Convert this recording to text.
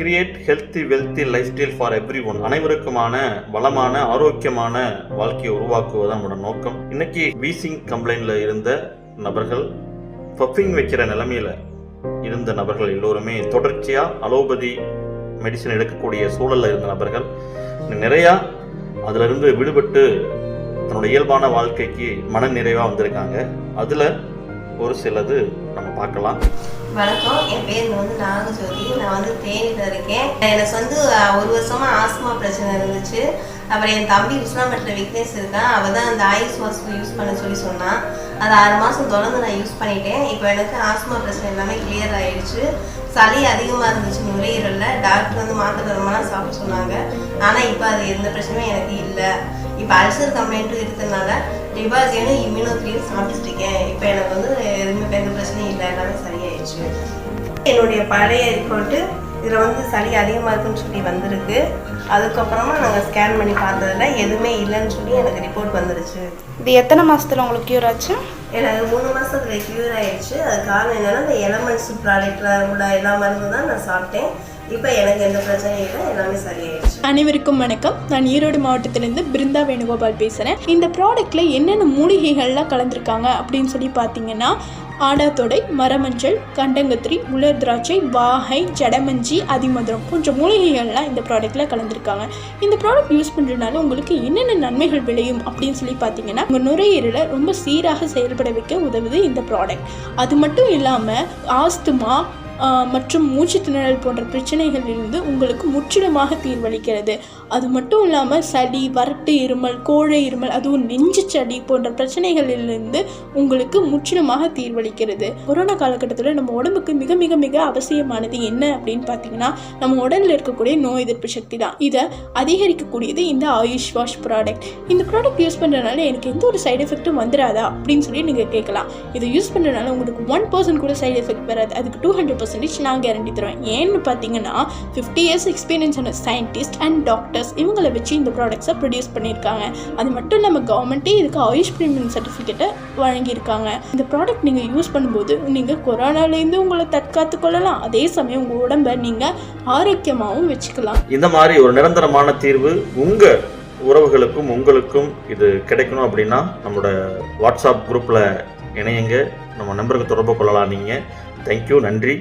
Create healthy wealthy lifestyle for everyone அனைவருக்குமான வளமான ஆரோக்கியமான வாழ்க்கையை உருவாக்குவது நம்மளோட நோக்கம். இன்னைக்கு வீசிங் கம்ப்ளைண்ட்ல இருந்த நபர்கள் பஃபிங் வைக்கிற நிலைமையில இருந்த நபர்கள் எல்லோருமே தொடர்ச்சியா அலோபதி மெடிசன் எடுக்கக்கூடிய சூழல்ல இருந்த நபர்கள் நிறையா அதுல இருந்து விடுபட்டு தன்னோட இயல்பான வாழ்க்கைக்கு மன நிறைவா வந்திருக்காங்க. அதுல ஒரு சிலது நம்ம பார்க்கலாம். வணக்கம். என் பேர் வந்து நாகஜோதி. நான் வந்து தேனியில் இருக்கேன். எனக்கு வந்து ஒரு வருஷமா ஆஸ்மா பிரச்சனை இருந்துச்சு. அப்புறம் என் தம்பி உஷ்ணாமட்டில் விக்னேஸ் இருக்கான். அவள் தான் அந்த ஐஸ் வாஷ் யூஸ் பண்ண சொல்லி சொன்னான். அது ஆறு மாதம் தொடர்ந்து நான் யூஸ் பண்ணிட்டேன். இப்போ எனக்கு ஆஸ்மா பிரச்சனை எல்லாமே கிளியர் ஆயிடுச்சு. சளி அதிகமாக இருந்துச்சு நுரையீரலில். டாக்டர் வந்து மாத்திரை தரமெல்லாம் சாப்பிட சொன்னாங்க. ஆனால் இப்போ அது எந்த பிரச்சனையும் எனக்கு இல்லை. இப்போ அல்சர் கம்ப்ளைண்ட்டும் இருக்கிறதுனால டிபாசியனும் இம்யூனோத்ரியும் சாப்பிட்டுட்டு இருக்கேன் இப்போ எனக்கு வந்து எதுவுமே எந்த பிரச்சனையும் இல்லை. எல்லாமே சரியாயிடுச்சு. என்னுடைய பழைய ரிப்போர்ட்டு இதில் வந்து சளி அதிகமாக இருக்குன்னு சொல்லி வந்திருக்கு. அதுக்கப்புறமா நாங்கள் ஸ்கேன் பண்ணி பார்த்ததுல எதுவுமே இல்லைன்னு சொல்லி எனக்கு ரிப்போர்ட் வந்துருச்சு. இது எத்தனை மாசத்துல உங்களுக்கு கியூர் ஆச்சு? எனக்கு மூணு மாசத்துல கியூர் ஆயிடுச்சு. அது காரணம் என்னன்னா இந்த எலமெண்ட்ஸ் ப்ராடக்ட்ல உள்ள எல்லா மருந்து தான் நான் சாப்பிட்டேன். இப்போ எனக்கு எந்த பிரச்சனையும் இல்லை எல்லாமே சரியாயிடுச்சு. அனைவருக்கும் வணக்கம். நான் ஈரோடு மாவட்டத்திலேருந்து பிருந்தா வேணுகோபால் பேசுகிறேன் இந்த ப்ராடக்ட்டில் என்னென்ன மூலிகைகள்லாம் கலந்துருக்காங்க அப்படின்னு சொல்லி பார்த்தீங்கன்னா ஆடாத்தொடை மரமஞ்சள் கண்டங்கத்திரி உலர் திராட்சை வாகை ஜடமஞ்சி அதிமதுரம் போன்ற மூலிகைகள்லாம் இந்த ப்ராடக்ட்டில் கலந்துருக்காங்க. இந்த ப்ராடக்ட் யூஸ் பண்ணுறதுனால உங்களுக்கு என்னென்ன நன்மைகள் விளையும் அப்படின்னு சொல்லி பார்த்தீங்கன்னா உங்கள் நுரையீரலை ரொம்ப சீராக செயல்பட வைக்க உதவுது இந்த ப்ராடக்ட் அது மட்டும் இல்லாமல் ஆஸ்துமா மற்றும் மூச்சு திணறல் போன்ற பிரச்சனைகளிலிருந்து உங்களுக்கு முற்றிலுமாக தீர்வளிக்கிறது. அது மட்டும் இல்லாமல் சளி வறட்டு இருமல் கோழை இருமல் அதுவும் நெஞ்சு சளி போன்ற பிரச்சனைகளிலிருந்து உங்களுக்கு முற்றிலுமாக தீர்வளிக்கிறது. கொரோனா காலகட்டத்தில் நம்ம உடம்புக்கு மிக மிக மிக அவசியமானது என்ன அப்படின்னு பார்த்தீங்கன்னா நம்ம உடலில் இருக்கக்கூடிய நோய் எதிர்ப்பு சக்தி தான். இதை அதிகரிக்கக்கூடியது இந்த ஆயுஷ் வாஷ் ப்ராடக்ட் இந்த ப்ராடக்ட் யூஸ் பண்ணுறதுனால எனக்கு எந்த ஒரு சைடு எஃபெக்ட்டும் வந்துடாதா அப்படின்னு சொல்லி நீங்கள் கேட்கலாம் இதை யூஸ் பண்ணுறதுனால உங்களுக்கு ஒன் பர்சன்ட் கூட சைடு எஃபெக்ட் வராது. அதுக்கு டூ ஹண்ட்ரட் பர்சன்டேஜ் நான் கேரண்டி தருவேன் ஏன்னு பார்த்தீங்கன்னா ஃபிஃப்டி இயர்ஸ் எக்ஸ்பீரியன்ஸ் ஆன சயின்டிஸ்ட் அண்ட் டாக்டர்ஸ் இவங்களை வச்சு இந்த ப்ராடக்ட்ஸை ப்ரொடியூஸ் பண்ணியிருக்காங்க. அது மட்டும் இல்லாமல் கவர்மெண்ட்டே இதுக்கு ஆயுஷ் ப்ரீமியம் சர்டிஃபிகேட்டை வழங்கியிருக்காங்க. இந்த ப்ராடக்ட் நீங்கள் யூஸ் பண்ணும்போது நீங்கள் கொரோனாலேருந்து உங்களை தற்காத்து கொள்ளலாம் அதே சமயம் உங்கள் உடம்பை நீங்கள் ஆரோக்கியமாகவும் வச்சுக்கலாம். இந்த மாதிரி ஒரு நிரந்தரமான தீர்வு உங்கள் உறவுகளுக்கும் உங்களுக்கும் இது கிடைக்கணும் அப்படின்னா நம்மளோட வாட்ஸ்அப் குரூப்பில் இணையுங்க. நம்ம நம்பருக்கு தொடர்பு கொள்ளலாம் நீங்கள் தேங்க்யூ நன்றி.